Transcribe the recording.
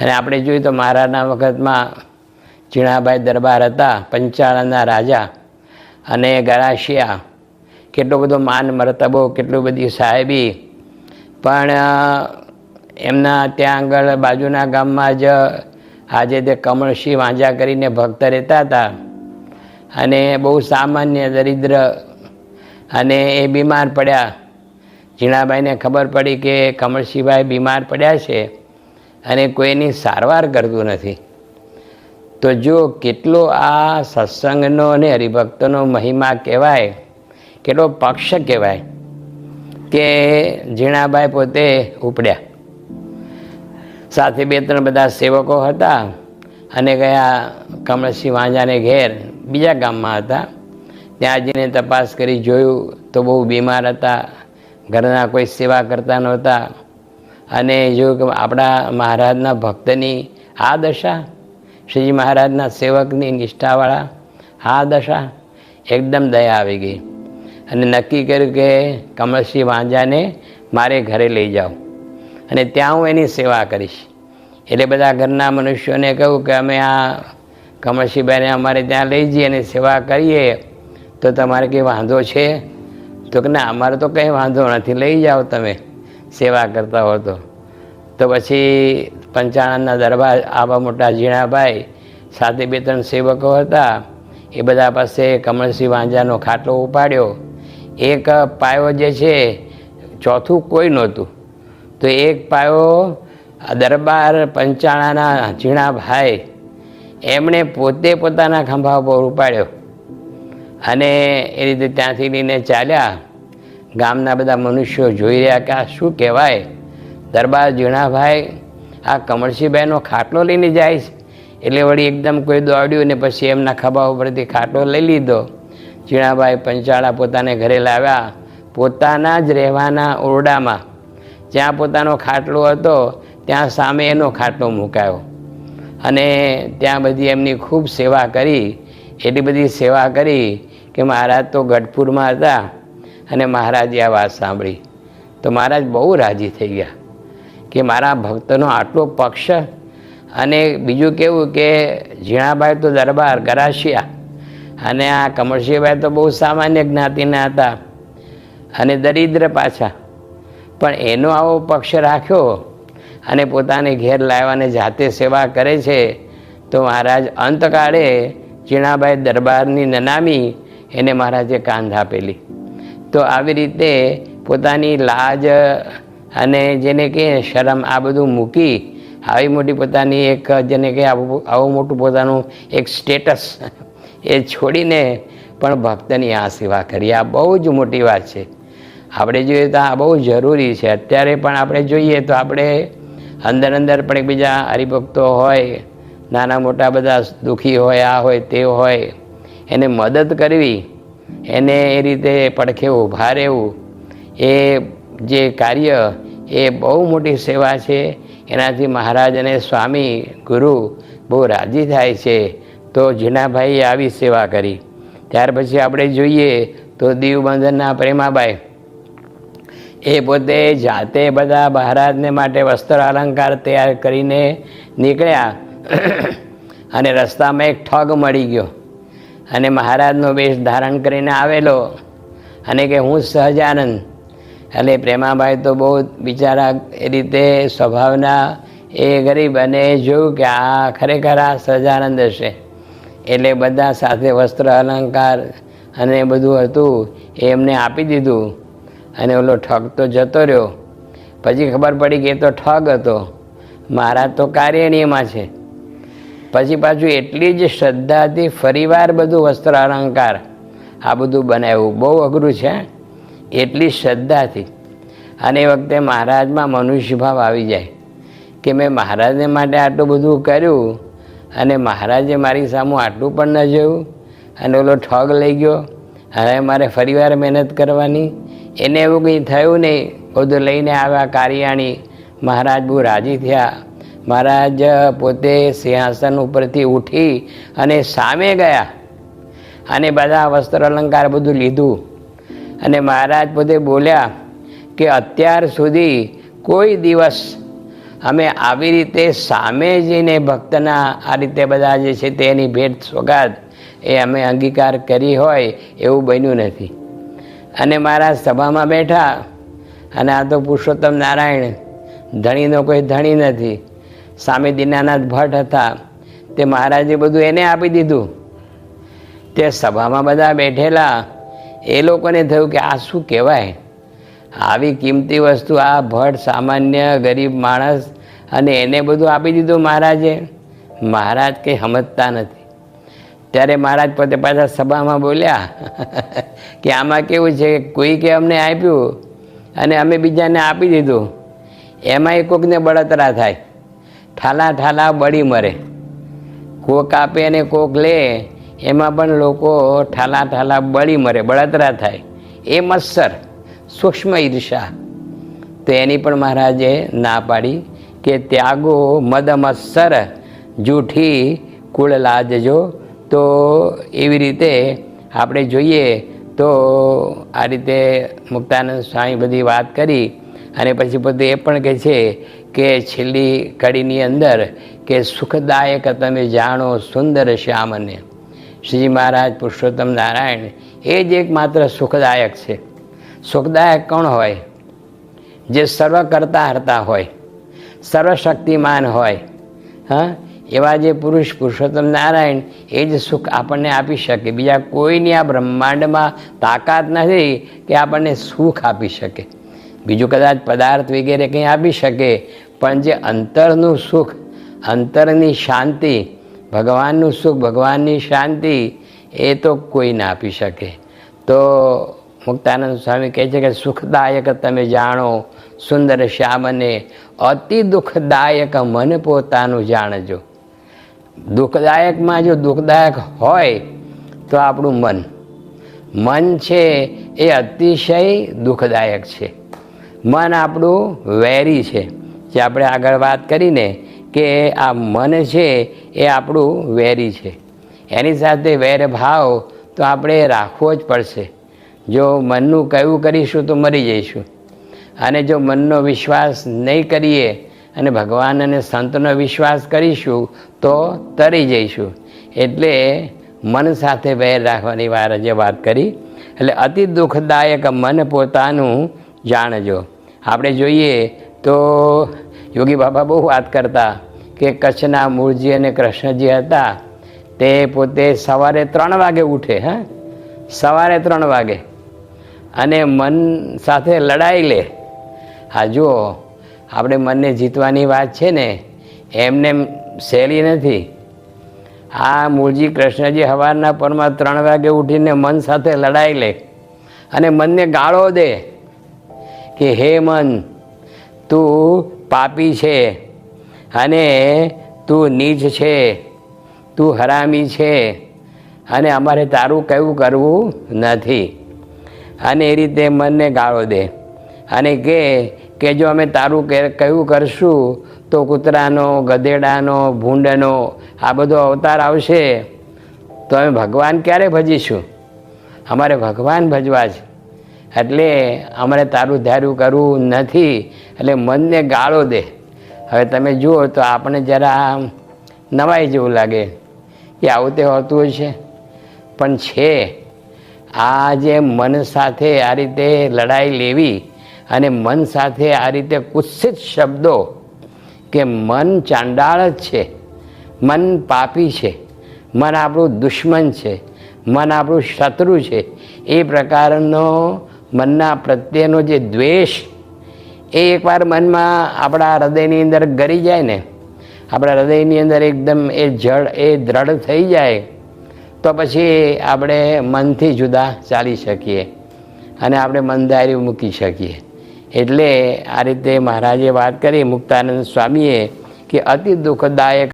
અને આપણે જોઈએ તો મહારાજના વખતમાં ઝીણાભાઈ દરબાર હતા, પંચાળાના રાજા અને ગરાશિયા કેટલો બધો માન મરતબો, કેટલું બધી સાહેબી. પણ એમના ત્યાં આગળ બાજુના ગામમાં જ આજે તે કમળસિંહ વાંજા કરીને ભક્ત રહેતા હતા. અને બહુ સામાન્ય, દરિદ્ર અને એ બીમાર પડ્યા. ઝીણાભાઈને ખબર પડી કે કમળસિંહભાઈ બીમાર પડ્યા છે. અને કોઈની સારવાર કરતું નથી. તો જો કેટલો આ સત્સંગનો અને હરિભક્તનો મહિમા કહેવાય, કેટલો પક્ષ કહેવાય કે ઝીણાભાઈ પોતે ઉપડ્યા. સાથે બે ત્રણ બધા સેવકો હતા અને ગયા કમળસિંહ વાંજાને ઘેર બીજા ગામમાં હતા. ત્યાં જઈને તપાસ કરી જોયું તો બહુ બીમાર હતા. ઘરના કોઈ સેવા કરતા નહોતા. અને જો આપણા મહારાજના ભક્તની આ દશા, શ્રીજી મહારાજના સેવકની નિષ્ઠાવાળા આ દશા એકદમ દયા આવી ગઈ. અને નક્કી કર્યું કે કમળસિંહ વાંજાને મારે ઘરે લઈ જાઓ. અને ત્યાં હું એની સેવા કરીશ. એટલે બધા ઘરના મનુષ્યોને કહ્યું કે અમે આ કમળસિંહભાઈને અમારે ત્યાં લઈ જઈએ અને સેવા કરીએ. તો તમારે કંઈ વાંધો છે? તો કે ના, અમારે તો કંઈ વાંધો નથી. લઈ જાઓ તમે. સેવા કરતા હતો. તો પછી પંચાણના દરબાર આવા મોટા ઝીણાભાઈ સાથે બે ત્રણ સેવકો હતા. એ બધા પાસે કમળસિંહ વાંજાનો ખાટલો ઉપાડ્યો. એક પાયો જે છે, ચોથું કોઈ નહોતું. તો એક પાયો દરબાર પંચાણાના ઝીણાભાઈ એમણે પોતે પોતાના ખંભા પર ઉપાડ્યો. અને એ રીતે ત્યાંથી લઈને ચાલ્યા. ગામના બધા મનુષ્યો જોઈ રહ્યા કે આ શું કહેવાય? દરબાર ઝીણાભાઈ આ કમળસિંહભાઈનો ખાટલો લઈને જાય છે. એટલે વળી એકદમ કોઈ દોડ્યું ને પછી એમના ખભા ઉપરથી ખાટલો લઈ લીધો. ઝીણાભાઈ પંચાળા પોતાને ઘરે લાવ્યા. પોતાના જ રહેવાના ઓરડામાં. જ્યાં પોતાનો ખાટલો હતો, ત્યાં સામે એનો ખાટલો મુકાયો. અને ત્યાં બધી એમની ખૂબ સેવા કરી. એટલી બધી સેવા કરી કે મહારાજ તો ગઢપુરમાં હતા. અને મહારાજે આ વાત સાંભળી. તો મહારાજ બહુ રાજી થઈ ગયા કે મારા ભક્તનો આટલો પક્ષ અને બીજું કેવું કે ઝીણાભાઈ તો દરબાર ગરાશિયા અને આ કમળસિંહભાઈ તો બહુ સામાન્ય જ્ઞાતિના હતા અને દરિદ્ર પાછા. પણ એનો આવો પક્ષ રાખ્યો અને પોતાને ઘેર લાવવાને જાતે સેવા કરે છે, તો મહારાજ અંતકાળે ઝીણાભાઈ દરબારની નનામી એને મહારાજે કાંધ આપેલી. તો આવી રીતે પોતાની લાજ અને જેને કે શરમ આ બધું મૂકી, આવી મોટી પોતાની એક જેને કે આવું મોટું પોતાનું એક સ્ટેટસ એ છોડીને પણ ભક્તની આ સેવા કરી. આ બહુ જ મોટી વાત છે. આપણે જોઈએ તો આ બહુ જરૂરી છે. અત્યારે પણ આપણે જોઈએ તો આપણે અંદર અંદર પણ એકબીજા હરિભક્તો હોય, નાના મોટા બધા દુઃખી હોય, આ હોય, તે હોય, એને મદદ કરવી એને એ રીતે પડખે ભારેવું. એ જે કાર્ય, એ બહુ મોટી સેવા છે. એનાથી મહારાજ અને સ્વામી ગુરુ બહુ રાજી થાય છે. તો જીનાભાઈએ આવી સેવા કરી. ત્યાર પછી આપણે જોઈએ તો દીવબંધનના પ્રેમાબાઈ. એ પોતે જાતે બધા મહારાજને માટે વસ્ત્ર અલંકાર તૈયાર કરીને નીકળ્યા. અને રસ્તામાં એક ઠગ મળી ગયો. અને મહારાજનો વેશ ધારણ કરીને આવેલો અને કે હું સહજાનંદ. એટલે પ્રેમાભાઈ તો બહુ બિચારા એ રીતે સ્વભાવના એ ગરીબ અને જોયું કે આ ખરેખર આ સહજાનંદ હશે. એટલે બધા સાથે વસ્ત્ર અલંકાર અને બધું હતું એ એમને આપી દીધું. અને ઓલો ઠગ તો જતો રહ્યો. પછી ખબર પડી કે એ તો ઠગ હતો. મહારાજ તો કાર્યણીયમાં છે. પછી પાછું એટલી જ શ્રદ્ધાથી ફરીવાર બધું વસ્ત્ર અલંકાર. આ બધું બનાવ્યું. બહુ અઘરું છે એટલી શ્રદ્ધાથી અને એ વખતે મહારાજમાં મનુષ્ય ભાવ આવી જાય કે મેં મહારાજને માટે આટલું બધું કર્યું અને મહારાજે મારી સામું આટલું પણ ન જોયું અને ઓલો ઠગ લઈ ગયો. હવે મારે ફરીવાર મહેનત કરવાની. એને એવું કંઈ થયું નહીં. બધું લઈને આવ્યા, કારિયાણી, મહારાજ બહુ રાજી થયા. મહારાજ પોતે સિંહાસન ઉપરથી ઉઠી અને સામે ગયા અને બધા વસ્ત્ર અલંકાર બધું લીધું. અને મહારાજ પોતે બોલ્યા કે અત્યાર સુધી કોઈ દિવસ અમે આવી રીતે સામે જઈને ભક્તના આ રીતે બધા જે છે તેની ભેટ સોગાદ એ અમે અંગીકાર કરી હોય એવું બન્યું નથી. અને મારા સભામાં બેઠા અને આ તો પુરુષોત્તમ નારાયણ ધણીનો કોઈ ધણી નથી. સામે દીનાનાથ ભટ્ટ હતા. તે મહારાજે બધું એને આપી દીધું. તે સભામાં બધા બેઠેલા. એ લોકોને થયું કે આ શું કહેવાય? આવી કિંમતી વસ્તુ આ ભટ્ટ સામાન્ય ગરીબ માણસ અને એને બધું આપી દીધું મહારાજે. મહારાજ કંઈ સમજતા નથી. ત્યારે મહારાજ પોતે પાછા સભામાં બોલ્યા, કે આમાં કેવું છે કોઈ કે અમને આપ્યું અને અમે બીજાને આપી દીધું. એમાંય કોકને બળતરા થાય. ઠાલા ઠાલા બળી મરે. કોક આપે અને કોક લે, એમાં પણ લોકો ઠાલા ઠાલા બળી મરે, બળતરા થાય. એ મત્સર, સૂક્ષ્મ ઈર્ષા તો એની પણ મહારાજે ના પાડી કે ત્યાગો મદ મત્સર, જૂઠી કુળ લાજજો. તો એવી રીતે આપણે જોઈએ તો આ રીતે મુક્તાનંદ સ્વામી બધી વાત કરી અને પછી પોતે એ પણ કહે છે કે છેલ્લી કડીની અંદર કે સુખદાયક તમે જાણો સુંદર શ્યામને. શ્રીજી મહારાજ પુરુષોત્તમ નારાયણ, એ જ એકમાત્ર સુખદાયક છે. સુખદાયક કોણ હોય? જે સર્વ કરતા હરતા હોય સર્વશક્તિમાન હોય, હા? એવા જે પુરુષ પુરુષોત્તમ નારાયણ, એ જ સુખ આપણને આપી શકે. બીજા કોઈની આ બ્રહ્માંડમાં તાકાત નથી કે આપણને સુખ આપી શકે. બીજું કદાચ પદાર્થ વગેરે કંઈ આપી શકે પણ જે અંતરનું સુખ, અંતરની શાંતિ, ભગવાનનું સુખ, ભગવાનની શાંતિ, એ તો કોઈ ના આપી શકે. તો મુક્તાનંદ સ્વામી કહે છે કે સુખદાયક તમે જાણો, સુંદર શ્યામને, અતિ દુઃખદાયક મન પોતાનું જાણજો. દુઃખદાયકમાં જો દુઃખદાયક હોય, તો આપણું મન. મન છે એ અતિશય દુઃખદાયક છે. મન આપણું વેરી છે. જે આપણે આગળ વાત કરીને કે આ મન છે એ આપણું વેરી છે. એની સાથે વેર ભાવ તો આપણે રાખવો જ પડશે. જો મનનું કયું કરીશું તો મરી જઈશું. અને જો મનનો વિશ્વાસ નહીં કરીએ અને ભગવાન અને સંતનો વિશ્વાસ કરીશું તો તરી જઈશું. એટલે મન સાથે વેર રાખવાની વાર જે વાત કરી. એટલે અતિ દુઃખદાયક મન પોતાનું જાણજો. આપણે જોઈએ તો યોગી બાબા બહુ વાત કરતા કે કચ્છના મૂળજી અને કૃષ્ણજી હતા, તે પોતે સવારે ત્રણ વાગે ઉઠે, હા? સવારે ત્રણ વાગે. અને મન સાથે લડાઈ લે. હા, જુઓ, આપણે મનને જીતવાની વાત છે ને, એમને સહેલી નથી. આ મૂળજી કૃષ્ણજી સવારના પરમાં ત્રણ વાગે ઉઠીને મન સાથે લડાઈ લે અને મનને ગાળો દે કે, હે મન, તું પાપી છે અને તું નીચ છે, તું હરામી છે અને અમારે તારું કયું કરવું નથી. અને એ રીતે મનને ગાળો દે અને કે કે જો અમે તારું કયું કરશું તો કૂતરાનો, ગધેડાનો, ભૂંડનો આ બધો અવતાર આવશે, તો અમે ભગવાન ક્યારે ભજીશું? અમારે ભગવાન ભજવા છે. એટલે અમારે તારું ધાર્યું કરવું નથી, એટલે મનને ગાળો દે. હવે તમે જુઓ તો આપણે જરા નવાઈ જેવું લાગે કે આવું તે હોતું હશે. પણ છે, આ જે મન સાથે આ રીતે લડાઈ લેવી અને મન સાથે આ રીતે કુત્સિત શબ્દો કે મન ચાંડાળ જ છે, મન પાપી છે, મન આપણું દુશ્મન છે, મન આપણું શત્રુ છે, એ પ્રકારનો મનના પ્રત્યેનો જે દ્વેષ, એ એકવાર મનમાં આપણા હૃદયની અંદર ગરી જાય ને, આપણા હૃદયની અંદર એકદમ એ જળ, એ દ્રઢ થઈ જાય, તો પછી આપણે મનથી જુદા ચાલી શકીએ અને આપણે મનદારી મૂકી શકીએ. એટલે આ રીતે મહારાજે વાત કરી મુક્તાનંદ સ્વામીએ કે અતિ દુઃખદાયક